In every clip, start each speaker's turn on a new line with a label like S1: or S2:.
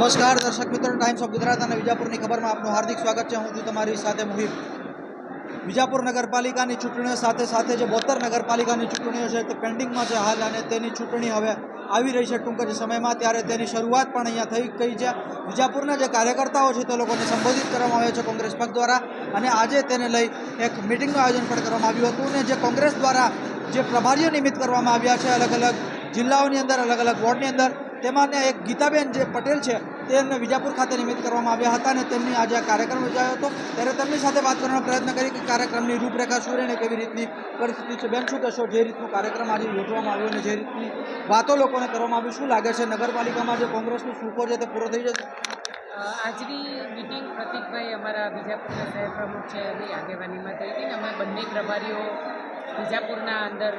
S1: નમસ્કાર, દર્શક મિત્રો ટાઈમ્સ ઓફ ગુજરાત અને વિજાપુરની ખબરમાં આપનું હાર્દિક સ્વાગત છે. હું છું તમારી સાથે મુહિબ વિજાપુર નગરપાલિકાની ચૂંટણીઓ સાથે સાથે જે બોતર નગરપાલિકાની ચૂંટણીઓ છે, તે પેન્ડિંગમાં છે હાલ અને તેની ચૂંટણી હવે આવી રહી છે ટૂંક જ સમયમાં. ત્યારે તેની શરૂઆત પણ અહીંયા થઈ ગઈ છે. વિજાપુરના જે કાર્યકર્તાઓ છે, તે લોકોને સંબોધિત કરવામાં આવે છે કોંગ્રેસ પક્ષ દ્વારા અને આજે તેને લઈ એક મિટિંગનું આયોજન પણ કરવામાં આવ્યું હતું અને જે કોંગ્રેસ દ્વારા જે પ્રભારીઓ નિમિત્ત કરવામાં આવ્યા છે અલગ અલગ જિલ્લાઓની અંદર અલગ અલગ વોર્ડની અંદર તેમાંના એક ગીતાબેન જે પટેલ છે તેમને વિજાપુર ખાતે નિમિત્ત કરવામાં આવ્યા હતા અને તેમની આજે આ કાર્યક્રમ યોજાયો હતો. ત્યારે તેમની સાથે વાત કરવાનો પ્રયત્ન કરી કે કાર્યક્રમની રૂપરેખા શું રહે અને કેવી રીતની પરિસ્થિતિ છે. બેન, શું કહેશો? જે રીતનું કાર્યક્રમ આજે યોજવામાં આવ્યો અને જે રીતની વાતો લોકોને કરવામાં આવી, શું લાગે છે? નગરપાલિકામાં જે કોંગ્રેસનો સુકો છે તે પૂરો થઈ જશે?
S2: આજની મિટિંગ પ્રતિકભાઈ અમારા બીજાપુરના શહેર પ્રમુખ છે એની આગેવાનીમાં થઈ હતી અમે બંને પ્રભારીઓ બીજાપુરના અંદર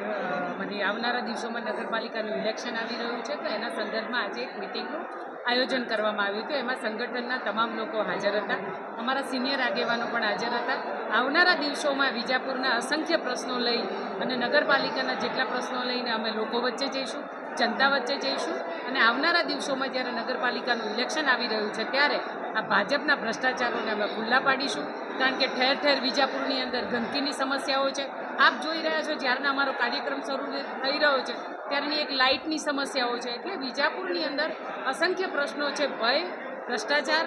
S2: મને આવનારા દિવસોમાં નગરપાલિકાનું ઇલેક્શન આવી રહ્યું છે, તો એના સંદર્ભમાં આજે એક મિટિંગનું આયોજન કરવામાં આવ્યું હતું. એમાં સંગઠનના તમામ લોકો હાજર હતા. અમારા સિનિયર આગેવાનો પણ હાજર હતા. આવનારા દિવસોમાં વિજાપુરના અસંખ્ય પ્રશ્નો લઈ અને નગરપાલિકાના જેટલા પ્રશ્નો લઈને અમે લોકો વચ્ચે જઈશું, જનતા વચ્ચે જઈશું અને આવનારા દિવસોમાં જ્યારે નગરપાલિકાનું ઇલેક્શન આવી રહ્યું છે, ત્યારે આ ભાજપના ભ્રષ્ટાચારોને અમે ખુલ્લા પાડીશું. કારણ કે ઠેર ઠેર વિજાપુરની અંદર ગંદકીની સમસ્યાઓ છે. આપ જોઈ રહ્યા છો જ્યારના અમારો કાર્યક્રમ શરૂ થઈ રહ્યો છે, ત્યારની એક લાઇટની સમસ્યાઓ છે. એટલે વિજાપુરની અંદર અસંખ્ય પ્રશ્નો છે ભય, ભ્રષ્ટાચાર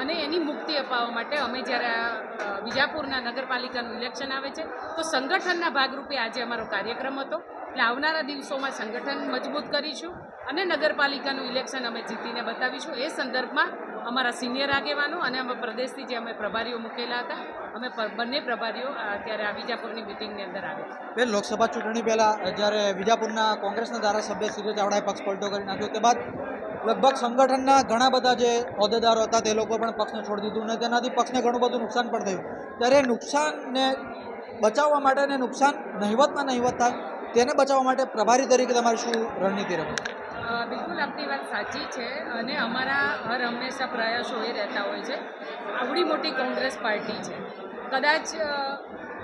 S2: અને એની મુક્તિ અપાવવા માટે અમે જ્યારે વિજાપુરના નગરપાલિકાનું ઇલેક્શન આવે છે, તો સંગઠનના ભાગરૂપે આજે અમારો કાર્યક્રમ હતો. એટલે આવનારા દિવસોમાં સંગઠન મજબૂત કરીશું અને નગરપાલિકાનું ઇલેક્શન અમે જીતીને બતાવીશું. એ સંદર્ભમાં અમારા સિનિયર આગેવાનો અને અમે પ્રદેશથી જે અમે પ્રભારીઓ મૂકેલા હતા અમે બંને પ્રભારીઓ અત્યારે આ વિજાપુરની મિટિંગની અંદર આવે છે.
S1: લોકસભા ચૂંટણી પહેલાં જ્યારે વિજાપુરના કોંગ્રેસના ધારાસભ્ય સુરેશ ચાવડાએ પક્ષ પલટો કરી નાખ્યો તે બાદ લગભગ સંગઠનના ઘણા બધા જે હોદ્દેદારો હતા તે લોકો પણ પક્ષને છોડી દીધું અને તેનાથી પક્ષને ઘણું બધું નુકસાન પણ થયું. ત્યારે નુકસાનને બચાવવા માટે નુકસાન નહિવતમાં નહિવત થાય તેને બચાવવા માટે પ્રભારી તરીકે તમારી શું રણનીતિ
S2: અ, બિલકુલ આપની વાત સાચી છે અને અમારા હર હંમેશા પ્રયાસો એ રહેતા હોય છે. આવડી મોટી કોંગ્રેસ પાર્ટી છે. કદાચ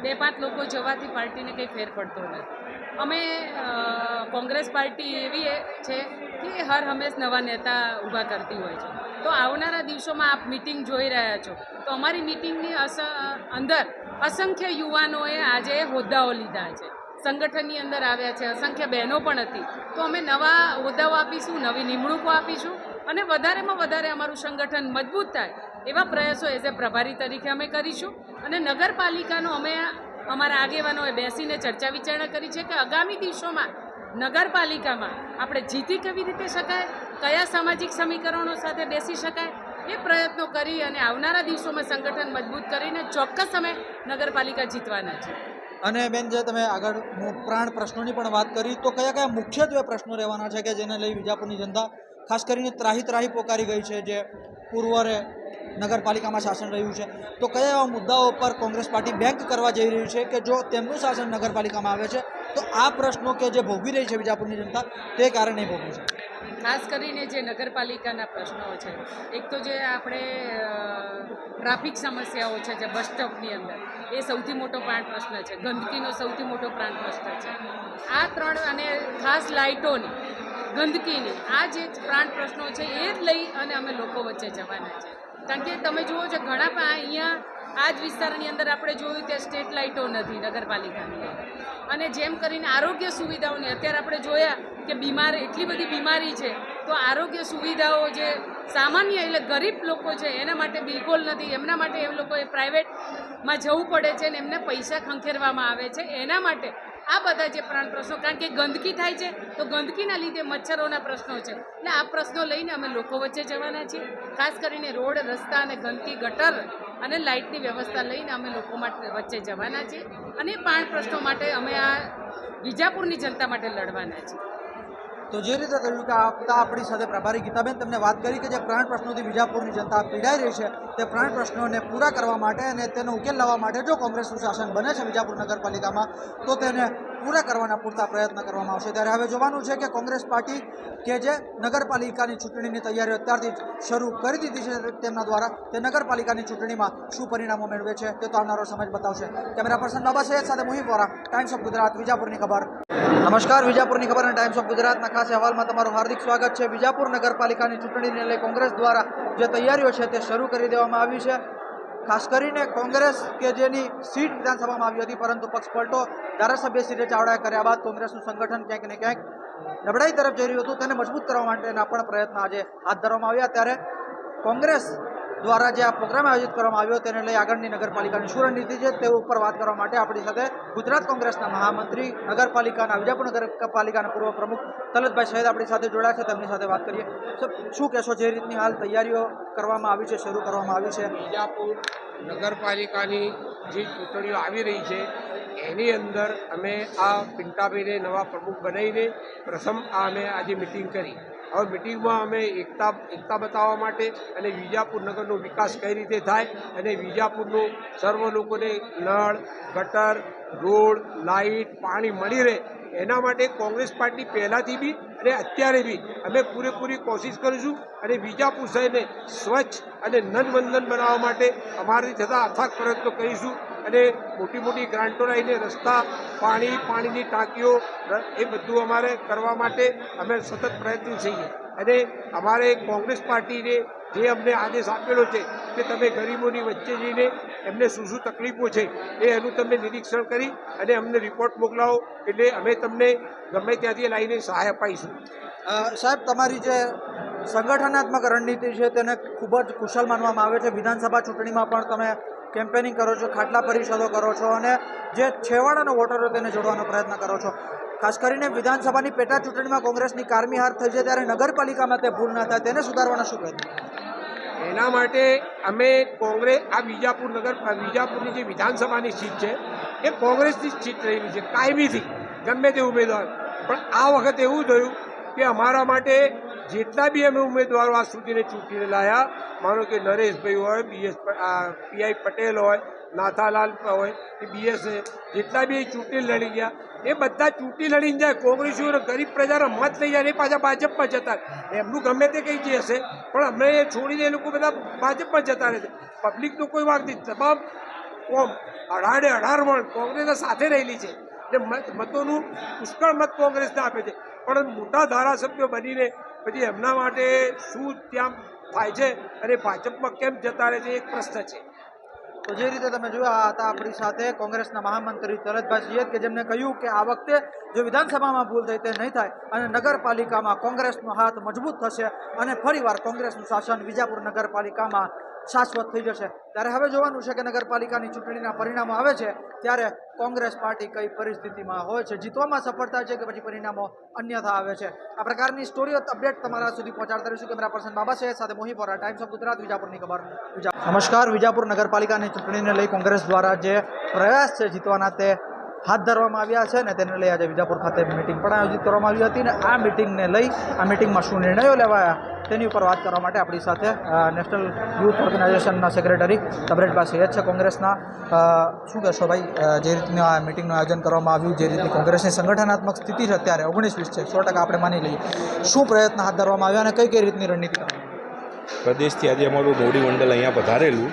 S2: બે પાંચ લોકો જવાથી પાર્ટીને કંઈ ફેર પડતો નથી અમે કોંગ્રેસ પાર્ટી એવી છે કે હર હંમેશ નવા નેતા ઊભા કરતી હોય છે. તો આવનારા દિવસોમાં આપ મિટિંગ જોઈ રહ્યા છો. તો અમારી મિટિંગની અસ અંદર અસંખ્ય યુવાનોએ આજે હોદ્દાઓ લીધા છે. સંગઠનની અંદર આવ્યા છે, અસંખ્ય બહેનો પણ હતી. તો અમે નવા હોદ્દાઓ આપીશું, નવી નિમણૂકો આપીશું અને વધારેમાં વધારે અમારું સંગઠન મજબૂત થાય એવા પ્રયાસો એઝ એ પ્રભારી તરીકે અમે કરીશું. અને નગરપાલિકાનો અમે અમારા આગેવાનોએ બેસીને ચર્ચા વિચારણા કરી છે કે આગામી દિવસોમાં નગરપાલિકામાં આપણે જીતી કેવી રીતે શકાય, કયા સામાજિક સમીકરણો સાથે બેસી શકાય એ પ્રયત્નો કરી અને આવનારા દિવસોમાં સંગઠન મજબૂત કરીને ચોક્કસ અમે નગરપાલિકા જીતવાના છે
S1: અને બેન, જે તમે આગળ પ્રાણ પ્રશ્નોની પણ વાત કરી, તો કયા કયા મુખ્યત્વે પ્રશ્નો રહેવાના છે કે જેને લઈ વિજાપુરની જનતા, ખાસ કરીને ત્રાહી ત્રાહી પોકારી ગઈ છે, જે પૂર્વરે નગરપાલિકામાં શાસન રહ્યું છે. તો કયા એવા મુદ્દાઓ પર કોંગ્રેસ પાર્ટી બેંક કરવા જઈ રહ્યું છે કે જો તેમનું શાસન નગરપાલિકામાં આવે છે તો આ પ્રશ્નો કે જે ભોગવી રહી છે વિજાપુરની જનતા, તે કારણે ભોગવી છે.
S2: ખાસ કરીને જે નગરપાલિકાના પ્રશ્નો છે, એક તો જે આપણે ટ્રાફિક સમસ્યાઓ છે જે બસ સ્ટોપની અંદર, એ સૌથી મોટો પ્રાણ પ્રશ્ન છે. ગંદકીનો સૌથી મોટો પ્રાણ પ્રશ્ન છે. આ ત્રણ અને ખાસ લાઇટોની, ગંદકીની, આ જે પ્રાણ પ્રશ્નો છે એ જ લઈ અને અમે લોકો વચ્ચે જવાના છે. કારણ કે તમે જુઓ છો, ઘણા અહીંયા આ જ વિસ્તારની અંદર આપણે જોયું ત્યાં સ્ટ્રીટ લાઇટો નથી નગરપાલિકાની. અને જેમ કરીને આરોગ્ય સુવિધાઓને અત્યારે આપણે જોયા કે બીમાર એટલી બધી બીમારી છે, તો આરોગ્ય સુવિધાઓ જે સામાન્ય એટલે ગરીબ લોકો છે, એના માટે બિલકુલ નથી. એમના માટે એ લોકોએ પ્રાઇવેટમાં જવું પડે છે અને એમને પૈસા ખંખેરવામાં આવે છે. એના માટે આ બધા જે પ્રાણ પ્રશ્નો, કારણ કે ગંદકી થાય છે, તો ગંદકીના લીધે મચ્છરોના પ્રશ્નો છે. એટલે આ પ્રશ્નો લઈને અમે લોકો વચ્ચે જવાના છીએ. ખાસ કરીને રોડ, રસ્તા અને ગંદકી ગટર અને લાઇટની વ્યવસ્થા લઈને અમે લોકો માટે વચ્ચે જવાના છીએ. અને પ્રાણ પ્રશ્નો માટે અમે આ વિજાપુરની જનતા માટે લડવાના છીએ.
S1: તો જે રીતે કહ્યું કે આપતા આપણી સાથે પ્રભારી ગીતાબેન તમને વાત કરી કે જે પ્રાણ પ્રશ્નોથી વિજાપુરની જનતા પીડાઈ રહી છે, તે પ્રાણ પ્રશ્નોને પૂરા કરવા માટે અને તેનો ઉકેલ લાવવા માટે જો કોંગ્રેસનું શાસન બને છે વિજાપુર નગરપાલિકામાં, તો તેને પૂરા કરવાના પૂરતા પ્રયત્ન કરવામાં આવશે. ત્યારે હવે જોવાનું છે કે કોંગ્રેસ પાર્ટી કે જે નગરપાલિકાની ચૂંટણીની તૈયારીઓ અત્યારથી જ શરૂ કરી દીધી છે તેમના દ્વારા તે નગરપાલિકાની ચૂંટણીમાં શું પરિણામો મેળવે છે તે તો આવનારો સમય બતાવશે. કેમેરા પર્સન બાબા સૈયદ સાથે મુહિમ વોરા ટાઈમ્સ ઓફ ગુજરાત વિજાપુરની ખબર. નમસ્કાર, વિજાપુરની ખબર અને ટાઈમ્સ ઓફ ગુજરાતના ખાસ અહેવાલમાં તમારું હાર્દિક સ્વાગત છે. વિજાપુર નગરપાલિકાની ચૂંટણીને લઈ કોંગ્રેસ દ્વારા જે તૈયારીઓ છે તે શરૂ કરી દેવામાં આવી છે. ખાસ કરીને કોંગ્રેસ કે જેની સીટ વિધાનસભામાં આવી હતી, પરંતુ પક્ષ પલટો ધારાસભ્ય શ્રી ચાવડાએ કર્યા બાદ કોંગ્રેસનું સંગઠન ક્યાંક ને ક્યાંક નબળાઈ તરફ જઈ રહ્યું હતું. તેને મજબૂત કરવા માટેના પણ પ્રયત્ન આજે હાથ ધરવામાં આવ્યા. ત્યારે કોંગ્રેસ દ્વારા જે આ પ્રોગ્રામ આયોજિત કરવામાં આવ્યો તેને લઈ આગળની નગરપાલિકાની શું રણનીતિ છે તે ઉપર વાત કરવા માટે આપણી સાથે ગુજરાત કોંગ્રેસના મહામંત્રી, નગરપાલિકાના, વિજાપુર નગરપાલિકાના પૂર્વ પ્રમુખ તલતભાઈ સહિત આપણી સાથે જોડાયા છે. તેમની સાથે વાત કરીએ. શું કહેશો જે રીતની હાલ તૈયારીઓ કરવામાં આવી છે, શરૂ કરવામાં આવી છે?
S3: વિજાપુર નગરપાલિકાની જે ચૂંટણીઓ આવી રહી છે, એની અંદર અમે આ પિંટાભાઈને નવા પ્રમુખ બનાવીને પ્રથમ આ અમે આજે મિટિંગ કરી. હવે મિટિંગમાં અમે એકતા એકતા બતાવવા માટે અને વિજાપુર નગરનો વિકાસ કઈ રીતે થાય અને વિજાપુરનું સર્વ લોકોને નળ, ગટર, રોડ, લાઇટ, પાણી મળી રહે એના માટે કોંગ્રેસ પાર્ટી પહેલાંથી બી અને અત્યારે બી અમે પૂરેપૂરી કોશિશ કરીશું અને વિજાપુર શહેરને સ્વચ્છ અને નંદવંદન બનાવવા માટે અમારી થતા અથાગ પ્રયત્નો કરીશું. અને મોટી મોટી ગ્રાન્ટો લઈને રસ્તા, પાણી, પાણીની ટાંકીઓ એ બધું અમારે કરવા માટે અમે સતત પ્રયત્ન છીએ. અને અમારે કોંગ્રેસ પાર્ટીને જે અમને આદેશ આપેલો છે કે તમે ગરીબોની વચ્ચે જઈને એમને શું શું તકલીફો છે, એ એનું તમે નિરીક્ષણ કરી અને અમને રિપોર્ટ મોકલાવો. એટલે અમે તમને ગમે ત્યાંથી લાવીને સહાય અપાઈશું.
S1: સાહેબ, તમારી જે સંગઠનાત્મક રણનીતિ છે તેને ખૂબ જ કુશળ માનવામાં આવે છે. વિધાનસભા ચૂંટણીમાં પણ તમે કેમ્પેનિંગ કરો છો, ખાટલા પરિષદો કરો છો અને જે છેવાડાનો વોટરો તેને જોડવાનો પ્રયત્ન કરો છો. ખાસ કરીને વિધાનસભાની પેટા ચૂંટણીમાં કોંગ્રેસની કારમી હાર થઈ છે ત્યારે નગરપાલિકામાં તે ભૂલ ના થાય, તેને સુધારવાના શું પ્રયત્ન?
S3: એના માટે અમે કોંગ્રેસ, આ બીજાપુર નગર બીજાપુરની જે વિધાનસભાની સીટ છે, એ કોંગ્રેસની જ સીટ રહેલી છે કાયમીથી ગમે તે ઉમેદવાર. પણ આ વખતે એવું થયું કે અમારા માટે જેટલા બી અમે ઉમેદવારો આ સુધીને ચૂંટીને લાયા, માનો કે નરેશભાઈ હોય, બીએસ પીઆઈ પટેલ હોય, નાથાલાલ હોય, કે બીએસ જેટલા બી ચૂંટણી લડી ગયા, એ બધા ચૂંટણી લડીને જાય કોંગ્રેસીઓ ગરીબ પ્રજાના મત લઈ જાય એ પાછા ભાજપમાં જતા એમનું ગમે તે કંઈ જે હશે, પણ અમને એ છોડીને એ લોકો બધા ભાજપમાં જતા રહે છે. પબ્લિકનો કોઈ વાત નથી. તમામ કોમ, અઢારે અઢાર મણ કોંગ્રેસના સાથે રહેલી છે. મત મતોનું પુષ્કળ મત કોંગ્રેસને આપે છે. પણ મોટા ધારાસભ્યો બનીને પછી એમના માટે શું ત્યાં થાય છે અને ભાજપમાં કેમ જતા રહે છે, એક પ્રશ્ન છે.
S1: તો જે રીતે તમે જોયા હતા આપણી સાથે કોંગ્રેસના મહામંત્રી તરતભાઈ સૈયદ કે જેમને કહ્યું કે આ વખતે જો વિધાનસભામાં ભૂલ થઈ તે નહીં થાય અને નગરપાલિકામાં કોંગ્રેસનો હાથ મજબૂત થશે અને ફરીવાર કોંગ્રેસનું શાસન વિજાપુર નગરપાલિકામાં શાશ્વત થઈ જશે. ત્યારે હવે જોવાનું છે કે નગરપાલિકાની ચૂંટણીના પરિણામો આવે છે, ત્યારે કોંગ્રેસ પાર્ટી કઈ પરિસ્થિતિમાં હોય છે? જીતવામાં સફળતા છે કે પછી પરિણામો અન્યથા આવે છે? આ પ્રકારની સ્ટોરીઓ અપડેટ તમારા સુધી પહોંચાડતા રહીશું. કેમેરા પર્સન બાબા સૈયદ સાથે મોહી પોરા ટાઈમ્સ ઓફ ગુજરાત વિજાપુરની ખબર. નમસ્કાર. વિજાપુર નગરપાલિકાની ચૂંટણીને લઈ કોંગ્રેસ દ્વારા જે પ્રયાસ છે જીતવાના તે હાથ ધરવામાં આવ્યા છે ને તેને લઈ આજે વિજાપુર ખાતે મિટિંગ પણ આયોજિત કરવામાં આવી હતી ને આ મિટિંગને લઈ આ મિટિંગમાં શું નિર્ણયો લેવાયા તેની ઉપર વાત કરવા માટે આપણી સાથે નેશનલ યુથ ઓર્ગેનાઇઝેશનના સેક્રેટરી તબરેટભાઈ સૈયદ છે કોંગ્રેસના. શું કહેશો ભાઈ જે રીતનું આ મિટિંગનું આયોજન કરવામાં આવ્યું, જે રીતની કોંગ્રેસની સંગઠનાત્મક સ્થિતિ છે અત્યારે, ઓગણીસ વીસ છે, સો ટકા આપણે માની લઈએ. શું પ્રયત્ન હાથ ધરવામાં આવ્યા અને કઈ કઈ રીતની રણનીતિ
S4: પ્રદેશથી આજે અમારું મોડી મંડળ અહીંયા પધારેલું.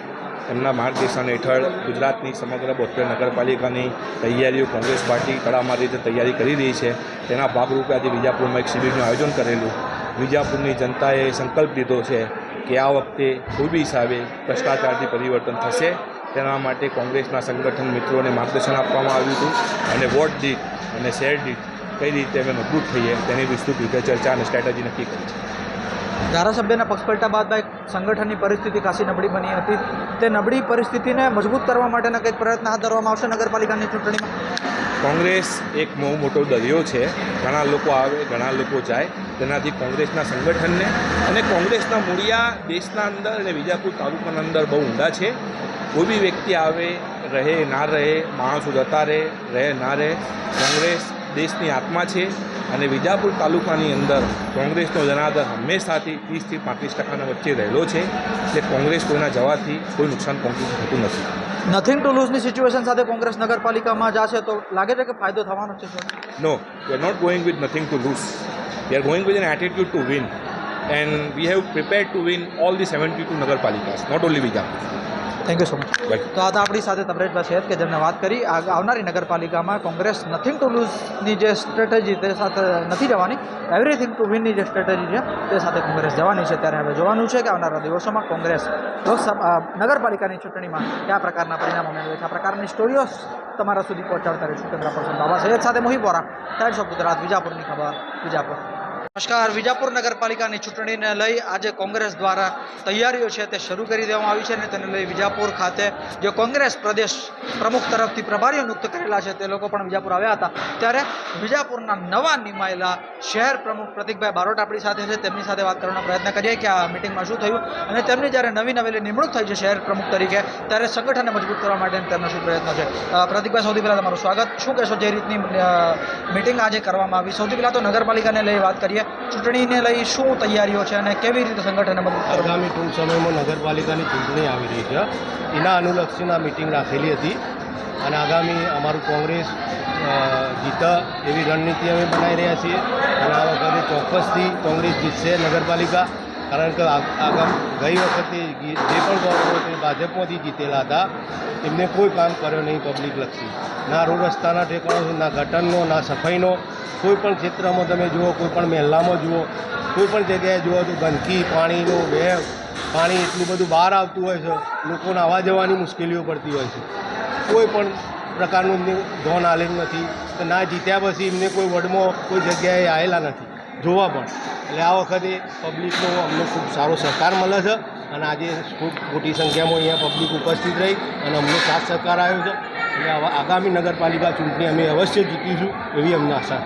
S4: એમના માર્ગદર્શન હેઠળ ગુજરાતની સમગ્ર બોતેર નગરપાલિકાની તૈયારીઓ કોંગ્રેસ પાર્ટી તડામાર રીતે તૈયારી કરી રહી છે. તેના ભાગરૂપે આજે વિજાપુરમાં એક શિબિરનું આયોજન કરેલું. વિજાપુરની જનતાએ સંકલ્પ લીધો છે કે આ વખતે ખૂબી સાવે ભ્રષ્ટાચારથી પરિવર્તન થશે. તેના માટે કોંગ્રેસના સંગઠન મિત્રોને માર્ગદર્શન આપવામાં આવ્યું હતું અને વોટ દીઠ અને શેર દીઠ કઈ રીતે અમે મજબૂત થઈએ તેની વિસ્તૃત રીતે ચર્ચા અને સ્ટ્રેટેજી નક્કી કરી છે.
S1: ધારાસભ્યના પક્ષપલટા બાદ સંગઠનની પરિસ્થિતિ ખાસી નબળી બની હતી. તે નબળી પરિસ્થિતિને મજબૂત કરવા માટેના કંઈક પ્રયત્ન હાથ ધરવામાં આવશે નગરપાલિકાની ચૂંટણીમાં?
S4: કોંગ્રેસ એક બહુ મોટો દરિયો છે. ઘણા લોકો આવે, ઘણા લોકો જાય. તેનાથી કોંગ્રેસના સંગઠનને અને કોંગ્રેસના મૂળિયા દેશના અંદર અને વિજાપુર તાલુકાના અંદર બહુ ઊંડા છે. કોઈ બી વ્યક્તિ આવે, રહે, ના રહે, માણસો જતા રહે રહે, ના રહે, કોંગ્રેસ દેશની આત્મા છે અને વિજાપુર તાલુકાની અંદર કોંગ્રેસનો જનાદર હંમેશાથી ત્રીસથી પાંત્રીસ ટકાના વચ્ચે રહેલો છે એટલે કોંગ્રેસ કોઈના જવાથી કોઈ નુકસાન પહોંચી થતું નથી
S1: નથિંગ ટુ લૂઝની સિચ્યુએશન સાથે કોંગ્રેસ નગરપાલિકામાં જશે તો લાગે છે કે ફાયદો થવાનો છે no
S4: No, are not going with nothing to to lose. We are going with an attitude to win. And we have prepared to win all the 72 Nagarpalikas, not only Vijapur.
S1: Thank you so much તો આ તો આપણી સાથે તબરેજભાઈ શેઠ કે જેમને વાત કરી. આવનારી નગરપાલિકામાં કોંગ્રેસ નથિંગ ટુ લૂઝની જે સ્ટ્રેટેજી તે સાથે નથી જવાની. એવરીથિંગ ટુ વિનની જે સ્ટ્રેટેજી છે તે સાથે કોંગ્રેસ જવાની છે. ત્યારે હવે જોવાનું છે કે આવનારા દિવસોમાં કોંગ્રેસ લોકસભા નગરપાલિકાની ચૂંટણીમાં કયા પ્રકારના પરિણામો મેળવે છે. આ પ્રકારની સ્ટોરીઓ તમારા સુધી પહોંચાડતા રહીશું. કેન્દ્ર પર્સન બાબા સૈયદ સાથે મોહી બોરા ટાઈમ્સ ઓફ ગુજરાત વિજાપુરની ખબર. વિજાપુર. નમસ્કાર. વિજાપુર નગરપાલિકાની ચૂંટણીને લઈ આજે કોંગ્રેસ દ્વારા તૈયારીઓ છે તે શરૂ કરી દેવામાં આવી છે અને તેને લઈ વિજાપુર ખાતે જે કોંગ્રેસ પ્રદેશ પ્રમુખ તરફથી પ્રભારીઓ નિયુક્ત કરેલા છે તે લોકો પણ વિજાપુર આવ્યા હતા. ત્યારે વિજાપુરના નવા નિમાયેલા શહેર પ્રમુખ પ્રતિકભાઈ બારોટ આપણી સાથે છે. તેમની સાથે વાત કરવાનો પ્રયત્ન કરીએ કે આ મિટિંગમાં શું થયું અને તેમની જ્યારે નવી નવેલી નિમણૂક થઈ છે શહેર પ્રમુખ તરીકે, ત્યારે સંગઠનને મજબૂત કરવા માટે તેમનો શું પ્રયત્ન છે? પ્રતિકભાઈ, સૌથી પહેલાં તમારું સ્વાગત. શું કહેશો જે રીતની મિટિંગ આજે કરવામાં આવી? સૌથી પહેલાં તો નગરપાલિકાને લઈ વાત કરીએ. ચૂંટણીને લઈ શું તૈયારીઓ છે અને કેવી રીતે સંગઠને મદદ
S5: આગામી ટૂંક સમયમાં નગરપાલિકાની ચૂંટણી આવી રહી છે. એના અનુલક્ષીને મિટિંગ રાખેલી હતી અને આગામી અમારું કોંગ્રેસ જીતા એવી રણનીતિ અમે બનાવી રહ્યા છીએ. અને આ વખતે ચોક્કસથી કોંગ્રેસ જીતશે નગરપાલિકા. કારણ કે આગામ ગઈ વખતે જે પણ તે ભાજપમાંથી જીતેલા હતા, એમને કોઈ કામ કર્યો નહીં પબ્લિક લક્ષી ના રોડ રસ્તાના ઠેકાણો, ના ગટરનો, ના સફાઈનો, કોઈ પણ ક્ષેત્રમાં તમે જુઓ, કોઈ પણ મહેલામાં જુઓ, કોઈ પણ જગ્યાએ જુઓ તો ગંદકી, પાણીનો વેવ પાણી એટલું બધું બહાર આવતું હોય છે, લોકોને આવવા જવાની મુશ્કેલીઓ પડતી હોય છે. કોઈ પણ પ્રકારનું એમને ધોન આલેલું નથી. ના જીત્યા પછી એમને કોઈ વડમાં કોઈ જગ્યાએ આવેલા નથી. જોવા પણ એટલે આ વખતે પબ્લિકનો અમને ખૂબ સારો સહકાર મળે છે અને આજે ખૂબ મોટી સંખ્યામાં અહીંયા પબ્લિક ઉપસ્થિત રહી અને અમને સાથ સહકાર આવ્યો છે. એટલે આગામી નગરપાલિકા ચૂંટણી અમે અવશ્ય જીતીશું એવી અમને આશા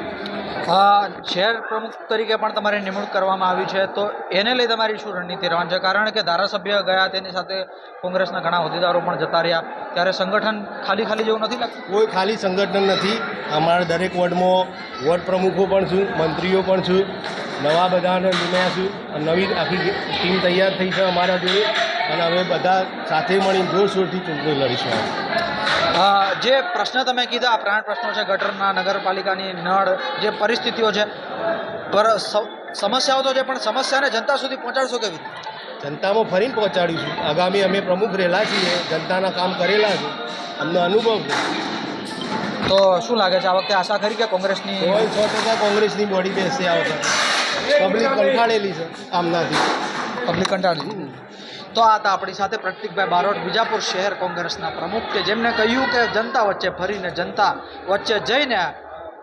S1: શહેર પ્રમુખ તરીકે પણ તમારી નિમણૂક કરવામાં આવી છે. તો એને લઈ તમારી શું રણનીતિ રહેવાની છે? કારણ કે ધારાસભ્ય ગયા તેની સાથે કોંગ્રેસના ઘણા હોદ્દેદારો પણ જતા રહ્યા. ત્યારે સંગઠન ખાલી ખાલી જેવું નથી લાગતું?
S5: કોઈ ખાલી સંગઠન નથી. અમારા દરેક વોર્ડમાં વોર્ડ પ્રમુખો પણ છું મંત્રીઓ પણ છું નવા બધાને નિમ્યા છું અને નવી આખી ટીમ તૈયાર થઈ છે અમારા જોડે. અને અમે બધા સાથે મળી જોરશોરથી ચૂંટણી લડીશું
S1: જે પ્રશ્ન તમે કીધા પ્રાણ પ્રશ્નો છે ગટરના નગરપાલિકાની નળ જે પરિસ્થિતિઓ છે પર સમસ્યાઓ તો છે પણ સમસ્યાને જનતા સુધી પહોંચાડશો કેવી રીતે?
S5: જનતામાં ફરીને પહોંચાડીશું. આગામી અમે પ્રમુખ રહેલા છીએ જનતાના કામ કરેલા છે. અમને અનુભવ છે.
S1: તો શું લાગે છે આ વખતે આશા ખરી કે કોંગ્રેસની
S5: સો ટકા કોંગ્રેસની બોડી બેસશે આ વખતે. પબ્લિક કંટાળેલી છે આમનાથી.
S1: પબ્લિક કંટાળેલી. તો આ હતા આપણી સાથે પ્રતિકભાઈ બારોટ બીજાપુર શહેર કોંગ્રેસના પ્રમુખ કે જેમણે કહ્યું કે જનતા વચ્ચે ફરીને જનતા વચ્ચે જઈને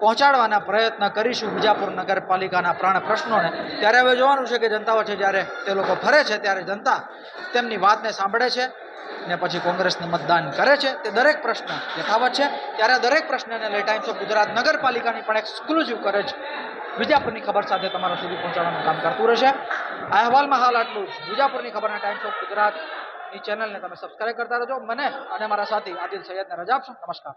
S1: પહોંચાડવાના પ્રયત્ન કરીશું બીજાપુર નગરપાલિકાના પ્રાણ પ્રશ્નોને. ત્યારે હવે જોવાનું છે કે જનતા વચ્ચે જ્યારે તે લોકો ફરે છે ત્યારે જનતા તેમની વાતને સાંભળે છે. ને પછી કોંગ્રેસને મતદાન કરે છે, તે દરેક પ્રશ્ન યથાવત છે. ત્યારે દરેક પ્રશ્નને લઈ ટાઈમ્સ ઓફ ગુજરાત નગરપાલિકાની પણ એક્સક્લુઝિવ કરે છે. વિજાપુરની ખબર સાથે તમારા સુધી પહોંચાડવાનું કામ કરતું રહેશે. આ અહેવાલમાં હાલ આટલું જ. વિજાપુરની ખબરના ટાઈમ્સ ઓફ ગુજરાતની ચેનલને તમે સબસ્ક્રાઈબ કરતા રહેજો. મને અને મારા સાથી આદિલ સૈયદને રજા આપશો. નમસ્કાર.